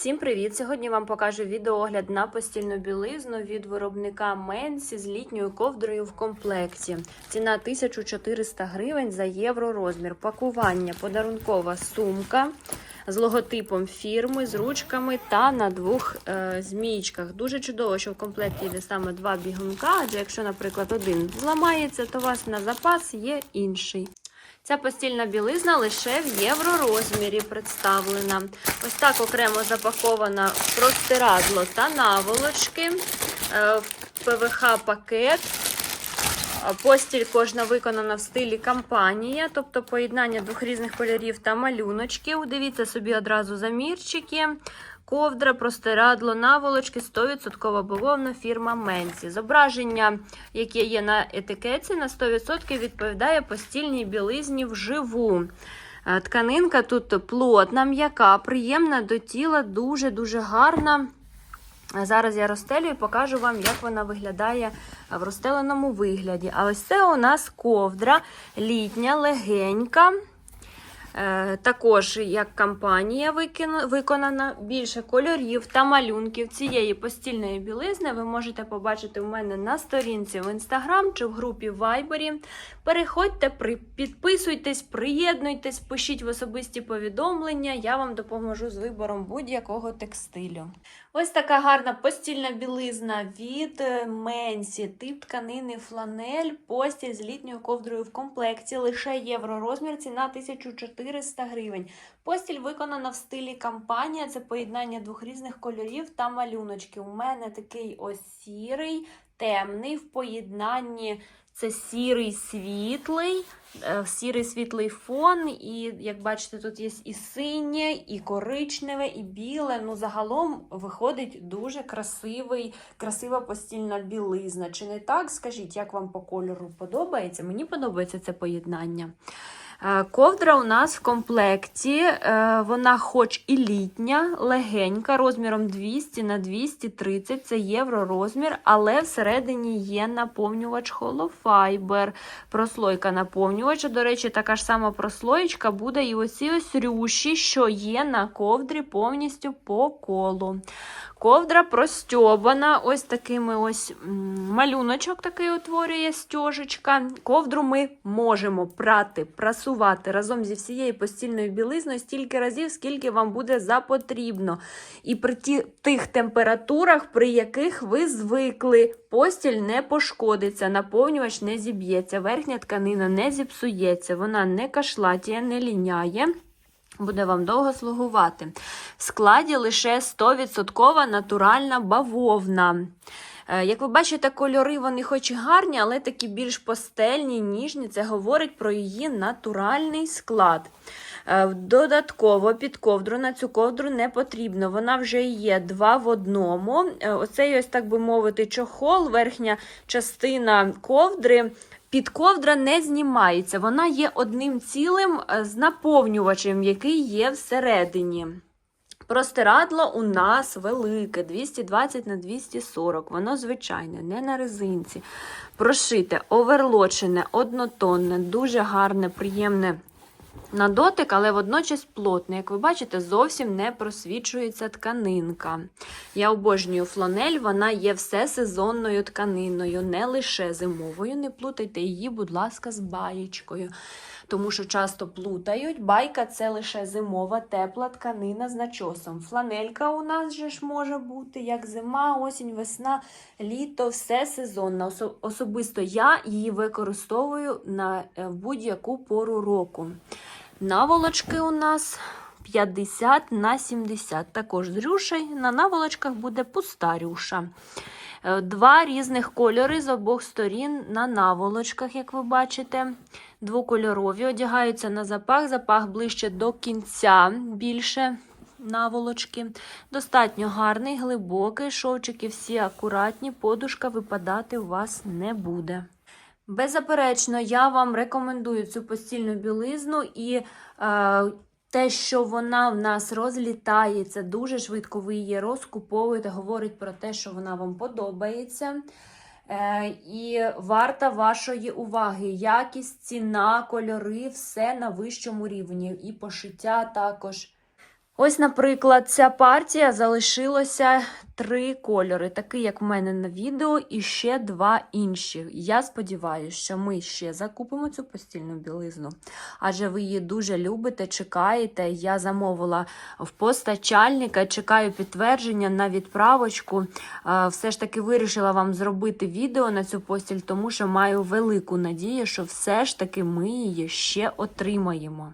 Всім привіт! Сьогодні вам покажу відеоогляд на постільну білизну від виробника Менсі з літньою ковдрою в комплекті. Ціна 1400 гривень за євро розмір. Пакування подарункова сумка з логотипом фірми, з ручками та на двох е, змійчках. Дуже чудово, що в комплекті йде саме два бігунка, адже якщо, наприклад, один зламається, то у вас на запас є інший. Ця постільна білизна лише в євро розмірі представлена. Ось так окремо запакована простирадло та наволочки, е, в ПВХ пакет. Постіль кожна виконана в стилі кампанія, тобто поєднання двох різних кольорів та малюночків. Дивіться собі одразу замірчики. Ковдра, простирадло, наволочки, 100% бавовна фірма Менсі. Зображення, яке є на етикетці, на 100% відповідає постільній білизні вживу. Е, Тканинка тут плотна, м'яка, приємна до тіла, дуже-дуже гарна. Зараз я розстелю і покажу вам, як вона виглядає в розстеленому вигляді. А ось це у нас ковдра літня, легенька. Е, Також як кампанія виконана, більше кольорів та малюнків цієї постільної білизни ви можете побачити у мене на сторінці в інстаграм чи в групі Вайбері. Переходьте, підписуйтесь, приєднуйтесь, пишіть в особисті повідомлення. Я вам допоможу з вибором будь-якого текстилю. Ось така гарна постільна білизна від е, Менсі, тип тканини фланель, постіль з літньою ковдрою в комплекті, лише євро розмір, ціна 1400 гривень. Постіль виконана в стилі кампанія, це поєднання двох різних кольорів та малюночки. У мене такий ось сірий, темний в поєднанні. Це сірий світлий, е, сірий світлий фон, і як бачите, тут є і синє, і коричневе, і біле. Ну, загалом виходить дуже красивий, красива постільна білизна. Чи не так? Скажіть, як вам по кольору подобається? Мені подобається це поєднання. Е, Ковдра у нас в комплекті, е, вона хоч і літня, легенька, розміром 200 на 230, це євро розмір, але всередині є наповнювач холофайбер, прослойка наповнювача. До речі, така ж сама прослоєчка буде і оці ось рюші, що є на ковдрі повністю по колу. Ковдра простьобана, ось такими ось малюночок такий утворює стяжечка. Ковдру ми можемо прати, прасувати разом зі всією постільною білизною стільки разів, скільки вам буде запотрібно. І при ті, тих температурах, при яких ви звикли, постіль не пошкодиться, наповнювач не зіб'ється, верхня тканина не зіпсується, вона не кашлатіє, не ліняє. Буде вам довго слугувати. В складі лише 100% натуральна бавовна. Е, Як ви бачите, кольори вони хоч і гарні, але такі більш пастельні, ніжні. Це говорить про її натуральний склад. Е, Додатково під ковдру на цю ковдру не потрібно. Вона вже є два в одному. Е, Оцей ось, так би мовити, чохол, верхня частина ковдри. Підковдра не знімається, вона є одним цілим з наповнювачем, який є всередині. Простирадло у нас велике, 220 на 240. Воно звичайне, не на резинці. Прошите, оверлочене, однотонне, дуже гарне, приємне на дотик, але водночас плотне. Як ви бачите, зовсім не просвічується тканинка. Я обожнюю фланель, вона є всесезонною тканиною, не лише зимовою. Не плутайте її, будь ласка, з баєчкою. Тому що часто плутають. Байка це лише зимова, тепла тканина з начосом. Фланелька у нас же ж може бути як зима, осінь, весна, літо, все сезонно. Особисто я її використовую на е, будь-яку пору року. Наволочки у нас 50 на 70. Також з рюшей. На наволочках буде пуста рюша. Е, Два різних кольори з обох сторін на наволочках, як ви бачите. Двокольорові одягаються на запах, запах ближче до кінця більше наволочки. Достатньо гарний, глибокий, шовчики всі акуратні, подушка випадати у вас не буде. Беззаперечно, я вам рекомендую цю постільну білизну і е, те, що вона в нас розлітається дуже швидко, ви її розкуповуєте, говорить про те, що вона вам подобається. Е, і варта вашої уваги. Якість, ціна, кольори, все на вищому рівні. І пошиття також. Ось, наприклад, ця партія залишилося три кольори, такий, як в мене на відео, і ще два інші. Я сподіваюся, що ми ще закупимо цю постільну білизну, адже ви її дуже любите, чекаєте. Я замовила в постачальника, чекаю підтвердження на відправочку. Все ж таки вирішила вам зробити відео на цю постіль, тому що маю велику надію, що все ж таки ми її ще отримаємо.